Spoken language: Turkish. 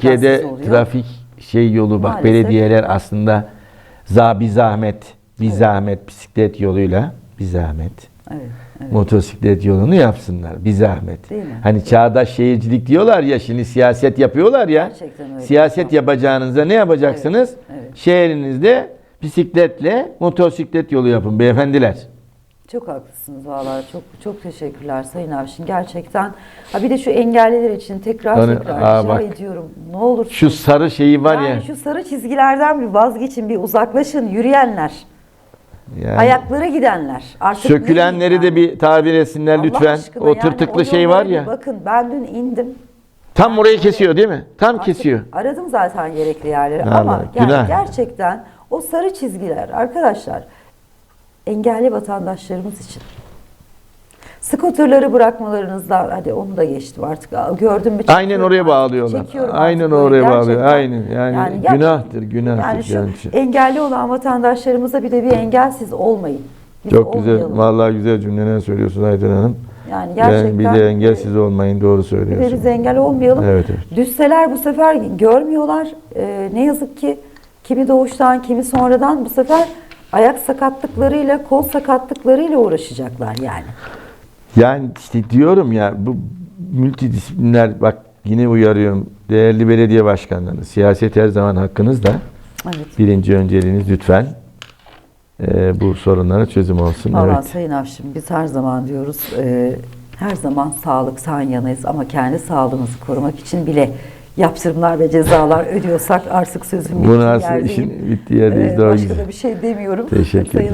Türkiye'de trafik şey yolu bak Maalesef. belediyeler aslında za bir zahmet bir zahmet bisiklet yoluyla bir zahmet Evet, evet. motosiklet yolunu yapsınlar bir zahmet. Hani çağdaş şehircilik diyorlar ya şimdi siyaset yapıyorlar ya. Gerçekten öyle. Siyaset yapacağınızda ne yapacaksınız? Evet, evet. Şehrinizde bisikletle motosiklet yolu yapın beyefendiler. Çok haklısınız vallahi. Çok çok teşekkürler Sayın Avşin. Gerçekten. Ha bir de şu engelliler için tekrar Hani, tekrar aa, rica bak. ediyorum. Ne olur. Şu sarı şeyi var yani ya. şu sarı çizgilerden bir vazgeçin, bir uzaklaşın. Yürüyenler, yani ayaklara gidenler. Artık ne sökülenleri de yani? bir tabir etsinler Allah lütfen. aşkına o yani tırtıklı şey var yollara ya. Bakın ben dün indim. Tam orayı kesiyor değil mi? Tam Artık kesiyor. Aradım zaten gerekli yerleri Allah, ama yani günah. gerçekten o sarı çizgiler arkadaşlar engelli vatandaşlarımız için. Skoterları bırakmalarınızdan hadi onu da geçtim artık gördüm mü Aynen oraya bağlıyorlar. Aynen oraya bağlıyor. gerçekten. Aynen. Yani, gerçekten- günahtır, günahtır. Yani şu yani. engelli olan vatandaşlarımıza bir de bir engelsiz olmayın. Biz Çok güzel. olmayalım. Vallahi güzel cümleler söylüyorsun Aydın Hanım. Yani Yani gerçekten bir de engelsiz olmayın doğru bir de söylüyorsun. biz engel olmayalım. Evet, evet. Düşseler bu sefer görmüyorlar. Ee, ne yazık ki kimi doğuştan kimi sonradan bu sefer ayak sakatlıklarıyla, kol sakatlıklarıyla uğraşacaklar yani. Yani işte diyorum ya bu multidisipliner bak yine uyarıyorum. Değerli belediye başkanları siyaset her zaman hakkınızda. Evet. Birinci önceliğiniz lütfen e, bu sorunlara çözüm olsun. Valla evet. Sayın Avşin biz her zaman diyoruz e, her zaman sağlık sağ yanayız ama kendi sağlığımızı korumak için bile yaptırımlar ve cezalar ödüyorsak artık sözüm Bunun bittiği aslında yerdeyim. işin bittiği yerdeyiz. Ee, başka da bir şey demiyorum. Teşekkür Sayın.